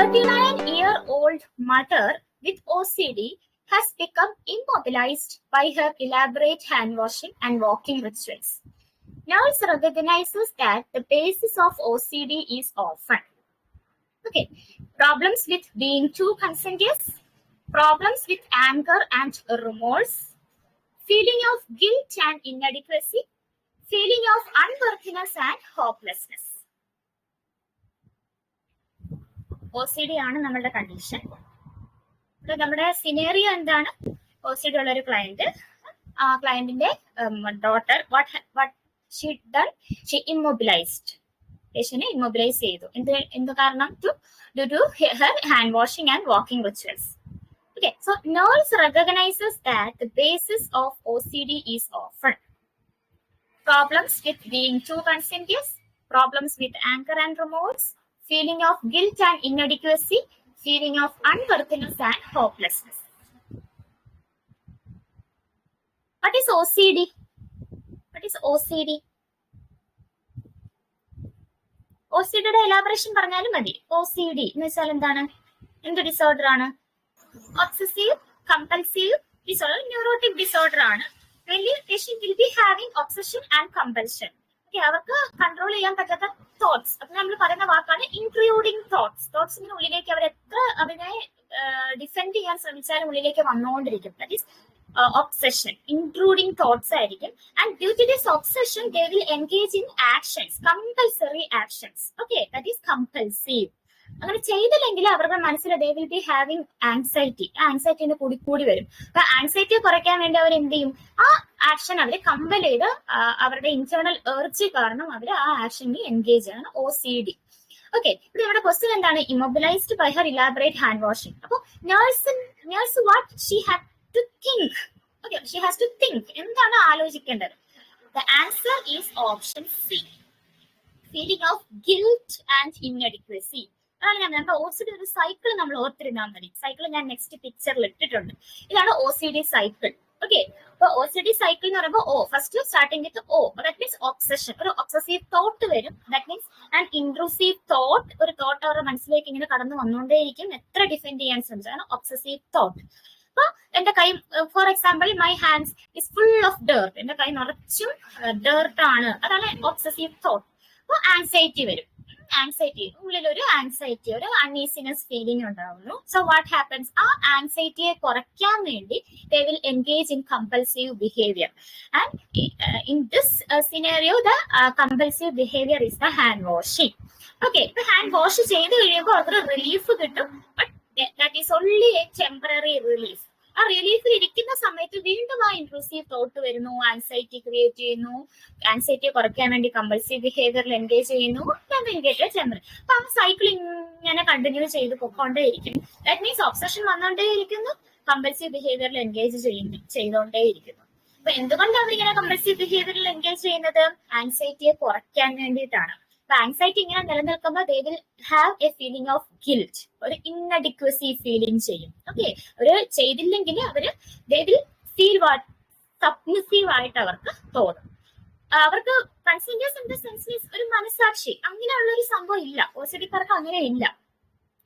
39 year old mother with OCD has become immobilized by her elaborate hand washing and walking rituals. Nurse recognizes that the basis of OCD is often okay problems with being too conscientious, problems with anger and remorse, feeling of guilt and inadequacy, feeling of unworthiness and hopelessness. O C D ആണ് നമ്മളുടെ condition നമ്മുടെ scenario എന്താണ്? O C D ഉള്ള ഒരു client ആ ക്ലയന്റിന്റെ daughter what she done she immobilised പേഷ്യനെ immobilise ചെയ്തു. എന്ത് എന്ത് കാരണം? To do to her hand washing and walking rituals okay so nurse recognises that basis of O C D is often problems with being to conscientious, problems with anger and remorse, feeling of guilt and inadequacy, feeling of unworthiness and hopelessness. What is OCD? What is OCD? OCDയുടെ elaboration പറഞ്ഞാലും മതി O C D എന്ന് വെച്ചാൽ എന്താണ് എന്ത് disorder ആണ് obsessive compulsive disorder neurotic disorder ആണ് വലിയ patient will be having obsession and compulsion അവർക്ക് കൺട്രോൾ ചെയ്യാൻ പറ്റാത്ത തോട്ട്സ് അപ്പൊ നമ്മൾ പറയുന്ന വാക്കാണ് ഇൻക്ലൂഡിങ് തോട്ട്സ് തോട്ട്സിന്റെ ഉള്ളിലേക്ക് അവർ എത്ര അതിനെ ഡിഫെൻഡ് ചെയ്യാൻ ശ്രമിച്ചാലും ഉള്ളിലേക്ക് വന്നുകൊണ്ടിരിക്കും ഒബ്സഷൻ ഇൻക്ലൂഡിങ് തോട്ട്സ് ആയിരിക്കും. And due to this obsession they will engage in actions compulsory actions okay that is compulsive അങ്ങനെ ചെയ്തില്ലെങ്കിൽ അവരുടെ മനസ്സിൽ they will be having anxiety ആൻസൈറ്റിന് കൂടി കൂടി വരും. അപ്പൊ ആൻസൈറ്റി കുറയ്ക്കാൻ വേണ്ടി അവർ എന്ത് ചെയ്യും? ആ ആക്ഷൻ അവർ കമ്പൽ ചെയ്ത് അവരുടെ ഇന്റേണൽ എർച്ചി കാരണം അവർ ആ ആക്ഷനിൽ എൻഗേജ് ആണ് ഒ സി ഡി ഓക്കെ ഇവിടെ നമ്മുടെ ക്വസ്റ്റ്യൻ എന്താണ്? Immobilised by her elaborate hand washing അപ്പൊ nurse nurse what she have to think okay she has to think എന്താണ് ആലോചിക്കേണ്ടത്? The answer is option C feeling of guilt and inadequacy അതാണ് ഞാൻ നമ്മുടെ O C D ഒരു cycle നമ്മൾ ഓർത്തിരുന്നാൽ മതി സൈക്കിൾ ഞാൻ നെക്സ്റ്റ് പിക്ചറിൽ ഇട്ടിട്ടുണ്ട്. ഇതാണ് O C D cycle okay അപ്പൊ ഒ സി ഡി സൈക്കിൾ എന്ന് പറയുമ്പോൾ O first starting with O that means obsession ഒരു ഒബ്സസീവ് തോട്ട് വരും. That means and inclusive thought ഒരു തോട്ട് അവരുടെ മനസ്സിലേക്ക് ഇങ്ങനെ കടന്നു വന്നുകൊണ്ടേയിരിക്കും എത്ര ഡിഫെൻഡ് ചെയ്യാൻ ശ്രമിച്ചാണ് ഒബ്സസീവ് തോട്ട് അപ്പൊ എന്റെ കൈ for example my hands is full of dirt എന്റെ കൈ നിറച്ചും ഡേർട്ട് ആണ്. അതാണ് ഒബ്സസീവ് തോട്ട് അപ്പൊ ആൻസൈറ്റി വരും. ആൻസൈറ്റി ഉള്ളിൽ ഒരു ആൻസൈറ്റി ഒരു അൺഈസിനെസ് ഫീലിംഗ് ഉണ്ടാവുന്നു. സോ വാട്ട് ഹാപ്പൻസ് ആ ആൻസൈറ്റിയെ കുറയ്ക്കാൻ വേണ്ടി they will engage in compulsive behaviour and in this scenario the compulsive behaviour is the hand washing okay ഇപ്പൊ ഹാൻഡ് വാഷ് ചെയ്ത് കഴിയുമ്പോൾ അവർക്ക് റിലീഫ് കിട്ടും. But that is only a temporary relief ആ റിലീഫിൽ ഇരിക്കുന്ന സമയത്ത് വീണ്ടും ആ ഇൻക്ലൂസീവ് തോട്ട് വരുന്നു ആൻസൈറ്റി ക്രിയേറ്റ് ചെയ്യുന്നു ആൻസൈറ്റി കുറയ്ക്കാൻ വേണ്ടി കമ്പൽസീവ് ബിഹേവിയറിൽ എൻഗേജ് ചെയ്യുന്നു അപ്പൊ ആ സൈക്കിൾ ഇങ്ങനെ കണ്ടിന്യൂ ചെയ്ത് പൊക്കോണ്ടേയിരിക്കും. ദാറ്റ് മീൻസ് ഒബ്സഷൻ വന്നോണ്ടേയിരിക്കുന്നു കമ്പൽസറി ബിഹേവിയറിൽ എൻഗേജ് ചെയ്യുന്നു ചെയ്തോണ്ടേ ഇരിക്കുന്നു അപ്പൊ എന്തുകൊണ്ടാണ് ഇങ്ങനെ കമ്പൽസറി ബിഹേവിയറിൽ എൻഗേജ് ചെയ്യുന്നത്? ആൻസൈറ്റിയെ കുറയ്ക്കാൻ വേണ്ടിയിട്ടാണ്. അപ്പൊ ഇങ്ങനെ നിലനിൽക്കുമ്പോൾ they will have a feeling of guilt ഒരു ഇന്നഡിക്വസി ഫീലിംഗ് ചെയ്യും. ഓക്കെ ഒരു ചെയ്തില്ലെങ്കിൽ അവർ they will feel what submissive ആയിട്ട് അവർക്ക് തോന്നും. അവർക്ക് കൺസിൻഡേഴ്സ് ഇൻ ദ സെൻസ് ഒരു മനസാക്ഷി അങ്ങനെയുള്ള ഒരു സംഭവം ഇല്ല. ഓസിഡിക്കാർക്ക് അങ്ങനെ ഇല്ല.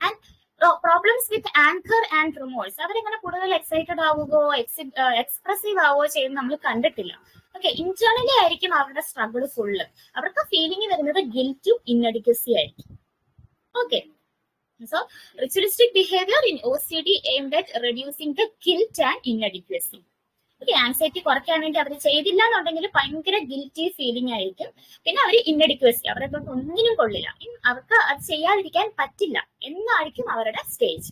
And problems with anger and remorse അവരെങ്ങനെ കൂടുതൽ എക്സൈറ്റഡ് ആവുകയോ എക്സ്പ്രസീവ് ആവുകയോ ചെയ്യുന്നത് നമ്മൾ കണ്ടിട്ടില്ല. ഓക്കെ ഇന്റേണലി ആയിരിക്കും അവരുടെ സ്ട്രഗിൾ ഫുള്ള് അവർക്ക് ഫീലിംഗ് വരുന്നത് ഗിൽറ്റും ഇന്നഡിക്വസി ആയിരിക്കും. Okay so ritualistic behaviour in O C D aimed at reducing the guilt and inadequacy okay anxiety കുറയ്ക്കാൻ വേണ്ടി അവർ ചെയ്തില്ല എന്നുണ്ടെങ്കിൽ ഭയങ്കര ഗിൽറ്റി ഫീലിംഗ് ആയിരിക്കും. പിന്നെ അവർ ഇന്നഡിക്വസി അവരെ കൊണ്ട് ഒന്നിനും കൊള്ളില്ല. അവർക്ക് അത് ചെയ്യാതിരിക്കാൻ പറ്റില്ല എന്നായിരിക്കും അവരുടെ stage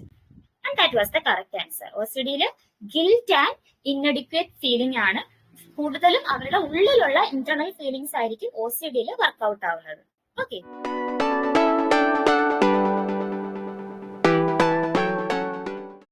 and that was the correct answer O C ഡിയിൽ ഗിൽറ്റ് ആൻഡ് ഇന്നഡിക്വേറ്റ് ഫീലിംഗ് ആണ് കൂടുതലും അവരുടെ ഉള്ളിലുള്ള ഇന്റർണൽ ഫീലിംഗ്സ് ആയിരിക്കും ഒ സി ഡിയിൽ വർക്ക്ഔട്ട് ആവുന്നത്. ഓക്കെ